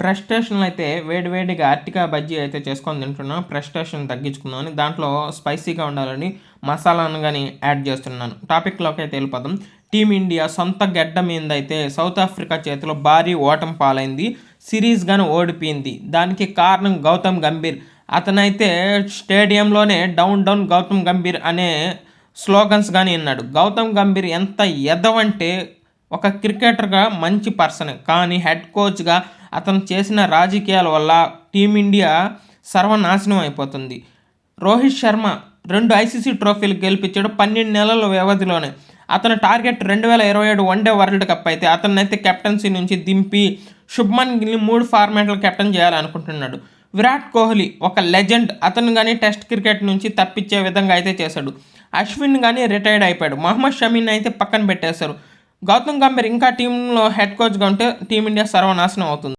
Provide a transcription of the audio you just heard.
ప్రెస్టేషన్లు అయితే వేడివేడిగా అరటికాయ బజ్జీ అయితే చేసుకొని తింటున్నాను. ప్రెస్టేషన్ తగ్గించుకుందామని దాంట్లో స్పైసీగా ఉండాలని మసాలాను కానీ యాడ్ చేస్తున్నాను. టాపిక్లోకి అయితే వెళ్ళిపోదాం. టీమిండియా సొంత గడ్డ మీద అయితే సౌత్ ఆఫ్రికా చేతిలో భారీ ఓటమి పాలైంది. సిరీస్ గాను ఓడిపోయింది. దానికి కారణం గౌతమ్ గంభీర్. అతనైతే స్టేడియంలోనే డౌన్ డౌన్ గౌతమ్ గంభీర్ అనే స్లోగన్స్ కానీ విన్నాడు. గౌతమ్ గంభీర్ ఎంత ఎదవంటే ఒక క్రికెటర్గా మంచి పర్సన్. కానీ హెడ్ కోచ్గా అతను చేసిన రాజకీయాల వల్ల టీమిండియా సర్వనాశనం అయిపోతుంది. రోహిత్ శర్మ రెండు ఐసీసీ ట్రోఫీలు గెలిపించాడు పన్నెండు నెలల వ్యవధిలోనే. అతని టార్గెట్ రెండు వేల ఇరవై ఏడు వన్డే వరల్డ్ కప్ అయితే అతన్నైతే కెప్టెన్సీ నుంచి దింపి శుభ్మన్ గిల్ని మూడు ఫార్మాట్లు కెప్టెన్ చేయాలనుకుంటున్నాడు. విరాట్ కోహ్లీ ఒక లెజెండ్. అతను కానీ టెస్ట్ క్రికెట్ నుంచి తప్పించే విధంగా అయితే చేశాడు. అశ్విన్ కానీ రిటైర్డ్ అయిపోయాడు. మహమ్మద్ షమీని అయితే పక్కన పెట్టేశారు. గౌతమ్ గంభీర్ ఇంకా టీంలో హెడ్ కోచ్గా ఉంటే టీమిండియా సర్వనాశనం అవుతుంది.